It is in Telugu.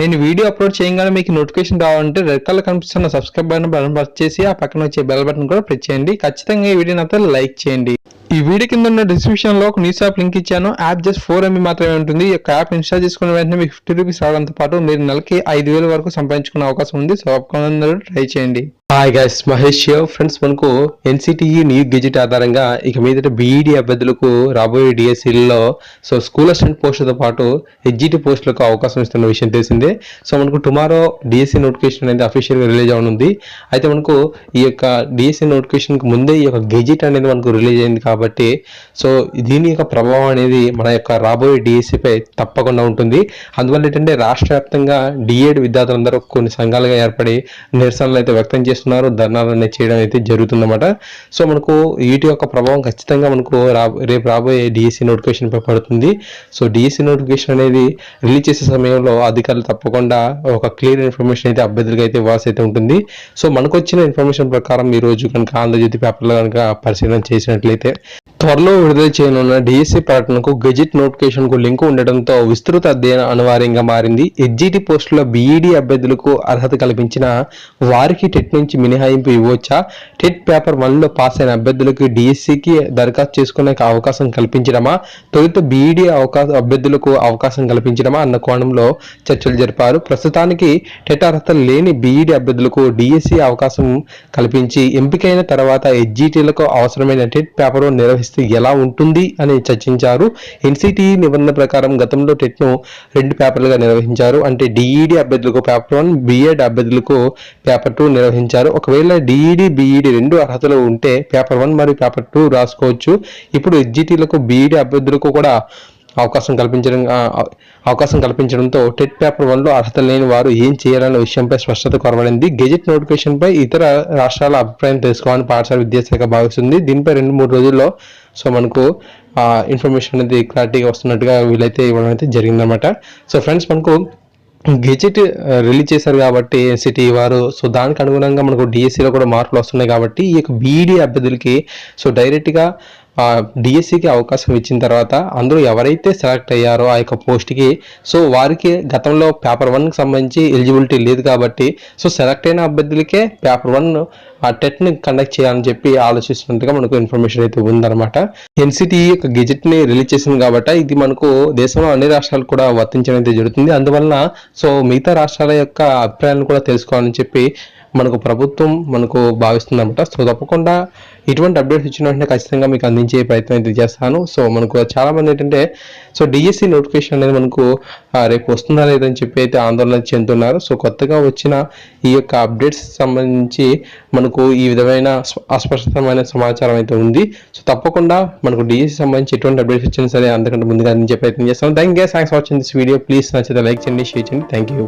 నేను వీడియో అప్లోడ్ చేయగానే మీకు నోటిఫికేషన్ రావాలంటే రెడ్ కలర్ కనిపిస్తున్న సబ్స్క్రైబ్ బటన్ బటన్ ప్రెస్ చేసి ఆ పక్కన వచ్చే బెల్ బటన్ కూడా ప్రెస్ చేయండి. ఖచ్చితంగా ఈ వీడియో అయితే లైక్ చేయండి. ఈ వీడియో కింద ఉన్న డిస్క్రిప్షన్లో ఒక న్యూస్ యాప్ లింక్ ఇచ్చాను. యాప్ జస్ట్ ఫోర్ ఎంబీ మాత్రమే ఉంటుంది. ఈ యొక్క యాప్ ఇన్స్టాల్ చేసుకున్న వెంటనే మీకు ఫిఫ్టీ రూపీస్ రావడంతో పాటు మీరు నెలకి ఐదు వేల వరకు సంపాదించుకునే అవకాశం ఉంది. సో అందరూ ట్రై చేయండి. హాయ్ గైస్ మహేష్ ఫ్రెండ్స్ మనకు ఎన్సిటిఈ న్యూ గెజిట్ ఆధారంగా ఇక మీదట బీఈడీ అభ్యర్థులకు రాబోయే డిఎస్సీలలో సో స్కూల్ అసిస్టెంట్ పోస్టులతో పాటు హెచ్జిటి పోస్టులకు అవకాశం ఇస్తున్న విషయం తెలిసిందే. సో మనకు టుమారో డిఎస్సి నోటిఫికేషన్ అనేది అఫీషియల్గా రిలీజ్ అవనుంది. అయితే మనకు ఈ యొక్క డిఎస్సి నోటిఫికేషన్కి ముందే ఈ యొక్క గెజిట్ అనేది మనకు రిలీజ్ అయింది కాబట్టి సో దీని యొక్క ప్రభావం అనేది మన యొక్క రాబోయే డిఎస్సిపై తప్పకుండా ఉంటుంది. అందువల్ల ఏంటంటే రాష్ట్ర వ్యాప్తంగా డిఏడ్ విద్యార్థులందరూ కొన్ని సంఘాలుగా ఏర్పడి నిరసనలు అయితే వ్యక్తం చేస్తున్నారు ధర్నాలు అనేది చేయడం అయితే జరుగుతుందన్నమాట. సో మనకు వీటి యొక్క ప్రభావం ఖచ్చితంగా మనకు రా రేపు రాబోయే డిఎస్సి నోటిఫికేషన్ పై పడుతుంది. సో డిఎస్సి నోటిఫికేషన్ అనేది రిలీజ్ చేసే సమయంలో అధికారులు తప్పకుండా ఒక క్లియర్ ఇన్ఫర్మేషన్ అయితే అభ్యర్థులకు అయితే ఇవ్వాల్సి అయితే ఉంటుంది. సో మనకు వచ్చిన ఇన్ఫర్మేషన్ ప్రకారం ఈ రోజు కనుక ఆంధ్రజ్యోతి పేపర్లో కనుక పరిశీలన చేసినట్లయితే త్వరలో విడుదల చేయనున్న డిఎస్సి ప్రకటనకు గెజిట్ నోటిఫికేషన్కు లింక్ ఉండడంతో విస్తృత అధ్యయనం అనివార్యంగా మారింది. ఎడ్జిటి పోస్టుల బీఈడి అభ్యర్థులకు అర్హత కల్పించిన వారికి టెట్ నుంచి మినహాయింపు ఇవ్వచ్చా? టెట్ పేపర్ వన్లో పాస్ అయిన అభ్యర్థులకు డిఎస్సికి దరఖాస్తు చేసుకునే అవకాశం కల్పించడమా? తొలుత బీఈడి అవకాశం అభ్యర్థులకు అవకాశం కల్పించడమా అన్న కోణంలో చర్చలు జరిపారు. ప్రస్తుతానికి టెట్ అర్హత లేని బీఈడి అభ్యర్థులకు డిఎస్సి అవకాశం కల్పించి ఎంపికైన తర్వాత ఎడ్జిటీలకు అవసరమైన టెట్ పేపర్ నిర్వహిస్తే ఎలా ఉంటుంది అని చర్చించారు. ఎన్సిటి నిబంధన ప్రకారం గతంలో టెట్ను రెండు పేపర్లుగా నిర్వహించారు. అంటే డిఈడి అభ్యర్థులకు పేపర్ వన్ బిఎడ్ అభ్యర్థులకు పేపర్ టూ నిర్వహించారు. ఒకవేళ డిఈడి బిఈడి రెండు అర్హతలు ఉంటే పేపర్ వన్ మరియు పేపర్ టూ రాసుకోవచ్చు. ఇప్పుడు ఎస్జిటీలకు బిఈడి అభ్యర్థులకు కూడా అవకాశం కల్పించడం అవకాశం కల్పించడంతో టెట్ పేపర్ వన్లో అర్హత లేని వారు ఏం చేయాలనే విషయంపై స్పష్టత కొరబడింది గెజెట్ నోటిఫికేషన్ పై ఇతర రాష్ట్రాల అభిప్రాయం తెలుసుకోవాలని పాఠశాల విద్యాశాఖ భావిస్తుంది. దీనిపై రెండు మూడు రోజుల్లో సో మనకు ఇన్ఫర్మేషన్ అనేది క్లారిటీగా వస్తున్నట్టుగా వీలైతే ఇవ్వడం అయితే జరిగిందనమాట సో ఫ్రెండ్స్ మనకు గెజెట్ రిలీజ్ uh, చేశారు కాబట్టి ఎన్సిటీ వారు. సో దానికి అనుగుణంగా మనకు డిఎస్సిలో కూడా మార్పులు వస్తున్నాయి కాబట్టి ఈ యొక్క బీఈడి అభ్యర్థులకి సో డైరెక్ట్గా డిఎస్సికి అవకాశం ఇచ్చిన తర్వాత అందరూ ఎవరైతే సెలెక్ట్ అయ్యారో ఆ యొక్క పోస్ట్కి సో వారికి గతంలో పేపర్ వన్కి సంబంధించి ఎలిజిబిలిటీ లేదు కాబట్టి సో సెలెక్ట్ అయిన అభ్యర్థులకే పేపర్ వన్ ఆ టెట్ని కండక్ట్ చేయాలని చెప్పి ఆలోచిస్తున్నట్టుగా మనకు ఇన్ఫర్మేషన్ అయితే ఉందన్నమాట. ఎన్సిటి యొక్క గెజెట్ని రిలీజ్ చేసింది కాబట్టి ఇది మనకు దేశంలో అన్ని రాష్ట్రాలు కూడా వర్తించడం అయితే జరుగుతుంది. అందువలన సో మిగతా రాష్ట్రాల యొక్క అభిప్రాయాలను కూడా తెలుసుకోవాలని చెప్పి మనకు ప్రభుత్వం మనకు భావిస్తుంది అనమాట సో తప్పకుండా ఇటువంటి అప్డేట్స్ ఇచ్చిన వెంటనే ఖచ్చితంగా మీకు అందించే ప్రయత్నం అయితే చేస్తాను. సో మనకు చాలా మంది ఏంటంటే సో డిఎస్సి నోటిఫికేషన్ అనేది మనకు రేపు వస్తుందా లేదని చెప్పి అయితే ఆందోళన చెందుతున్నారు. సో కొత్తగా వచ్చిన ఈ యొక్క అప్డేట్స్ సంబంధించి మనకు ఈ విధమైన అస్పష్టమైన సమాచారం అయితే ఉంది. సో తప్పకుండా మనకు డిఎస్సి సంబంధించి ఎటువంటి అప్డేట్స్ వచ్చినా సరే అంతకంటే ముందుగా అందించే ప్రయత్నం చేస్తాను. Thank you thanks watching this video please నచ్చితే లైక్ చేయండి షేర్ చేయండి. Thank you